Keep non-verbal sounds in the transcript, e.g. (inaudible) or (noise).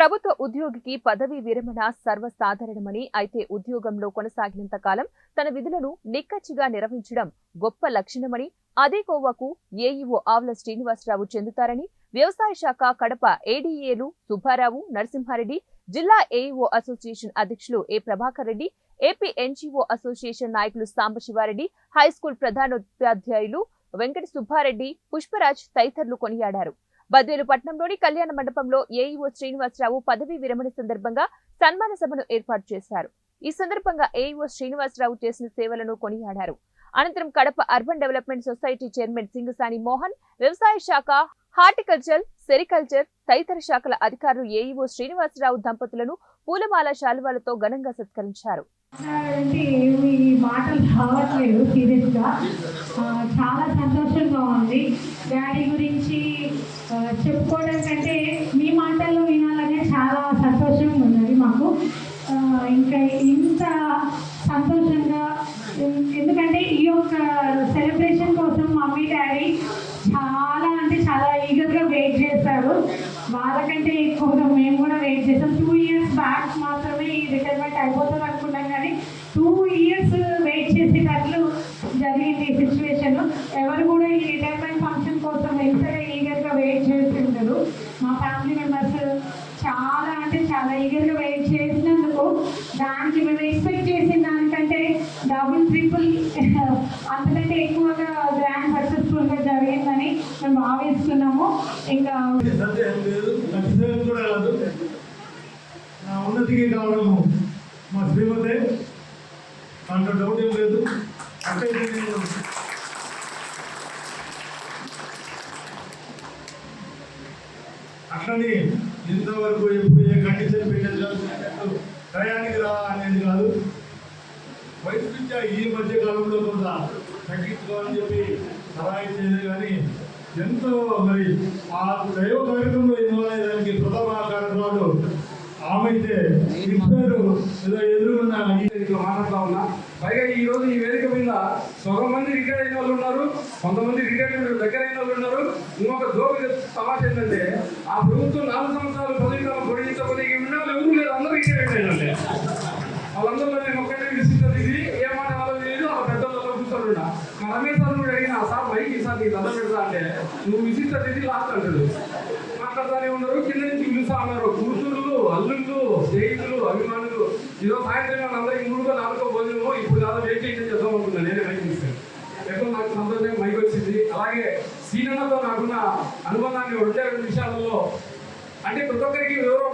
ప్రభుత్వ ఉద్యోగికి పదవీ విరమణ సర్వసాధారణమని అయితే ఉద్యోగంలో కొనసాగినంత కాలం తన విధులను నిక్కచ్చిగా నిర్వహించడం గొప్ప లక్షణమని అదే కోవకు ఏఈఓ ఆవుల శ్రీనివాసరావు చెందుతారని వ్యవసాయ శాఖ కడప ఏడీఏలు సుబ్బారావు నరసింహారెడ్డి జిల్లా ఏఈఓ అసోసియేషన్ అధ్యక్షులు A Prabhakar Reddy AP NGO association నాయకులు సాంబశివారెడ్డి హైస్కూల్ ప్రధానోపాధ్యాయులు వెంకట సుబ్బారెడ్డి పుష్పరాజ్ తదితరులు కొనియాడారు. బద్వేలు పట్నంలోని కళ్యాణ మండపంలో ఏఈఓ శ్రీనివాసరావు పదవీ విరమణ సందర్భంగా సన్మాన సభను ఏర్పాటు చేశారు. ఈ సందర్భంగా ఏఈఓ శ్రీనివాసరావు చేసిన సేవలను కొనియాడారు. అనంతరం Kadapa urban development society chairman Singasani Mohan వ్యవసాయ శాఖ హార్టికల్చర్ సెరికల్చర్ తదితర శాఖల అధికారులు ఏఈఓ శ్రీనివాసరావు దంపతులను పూలమాల శాలువాలతో ఘనంగా సత్కరించారు. మాటలు రావట్లేదు సీరియస్గా. చాలా సంతోషంగా ఉంది. డాడీ గురించి చెప్పుకోవడం కంటే మీ మాటల్లో వినాలనే చాలా సంతోషంగా ఉన్నది మాకు. ఇంకా ఇంత సంతోషంగా ఎందుకంటే ఈ యొక్క సెలబ్రేషన్ కోసం మమ్మీ డాడీ చాలా అంటే చాలా ఈగర్గా వెయిట్ చేస్తారు వాళ్ళకంటే ఎక్కువగా మేము కూడా వెయిట్ చేస్తాం టూ ఇయర్స్ బ్యాక్ మాత్రమే ఈ రిటైర్మెంట్ అయిపోతుంది అనుకున్నాం కానీ టూ ఇయర్స్ వెయిట్ చేసేటట్లు జరిగింది ఈ సిచ్యువేషన్ ఎవరు కూడా ఫ్యామిలీ మెంబర్స్ చాలా అంటే చాలా ఈగర్గా వెయిట్ చేసినందుకు దానికి మేము ఎక్స్పెక్ట్ చేసిన దానికంటే డబుల్ ట్రిపుల్ (laughs) అంతకంటే ఎక్కువగా గ్రాండ్ సక్సెస్ఫుల్గా జరిగిందని మేము భావిస్తున్నాము. ఇంకా ఉన్నతికి కావడము మా శ్రీమతే దాంట్లో డౌట్ ఏం లేదు అంటే నేను అట్లని ఇంతవరకు ఎప్పుడు ఏ కండిషన్ పెట్టేది టయానికి రా అనేది కాదు. వయసు ఈ మధ్య కాలంలో కొంత తగ్గించుకోవాలని చెప్పి సలహా ఇచ్చేది కానీ ఎంతో మరి ఆ దైవ కార్యక్రమంలో ఇన్వాల్వ్ అయ్యేదానికి ప్రథమ ఆమె అయితే ఇద్దరు ఏదో ఎదురున్న ఇట్లా మాట్లాడుతా ఉన్నా. పైగా ఈ రోజు ఈ వేదిక మీద సగం మంది రిటైర్ అయిన వాళ్ళు ఉన్నారు కొంతమంది రిటైర్మెంట్ దగ్గర అయిన వాళ్ళు ఉన్నారు. ఇంకొక జోకి సమాచారం ఏంటంటే ఆ ప్రభుత్వం నాలుగు సంవత్సరాలు పదవి కాలం పొడిగించబోతే ఈ ఉండాలి ఎవరు లేదు అందరూ రిటైర్ అయిన వాళ్ళే. వాళ్ళందరిలో నేను ఒక్కటే విసిస్తుంది ఇది. ఏ మాట ఆలోచించలేదు ఆ పెద్దలలో కూర్చోడు మా రమేష్ సార్ కూడా అడిగిన సార్ మైక్ ఈసారి నీకు దండం పెడతా అంటే నువ్వు విసిస్తుంది ఇది లాస్ట్ అంటాడు. మాట్లాడతానే ఉన్నారు కింద అల్లుళ్ళు స్నేహితులు అభిమానులు ఇదో సాయంత్రం వాళ్ళందరికీ మూడుగా నాలుగో భోజనము ఇప్పుడు కాదు వెయిట్ చేద్దాం అనుకున్నాను నేనే మైక్ తీసుకుని నాకు సంతోషంగా మైకి వచ్చింది. అలాగే సీనియర్లతో నాకున్న అనుబంధాన్ని ఉండే రెండు విషయాలలో అంటే ప్రతి ఒక్కరికి ఎవరో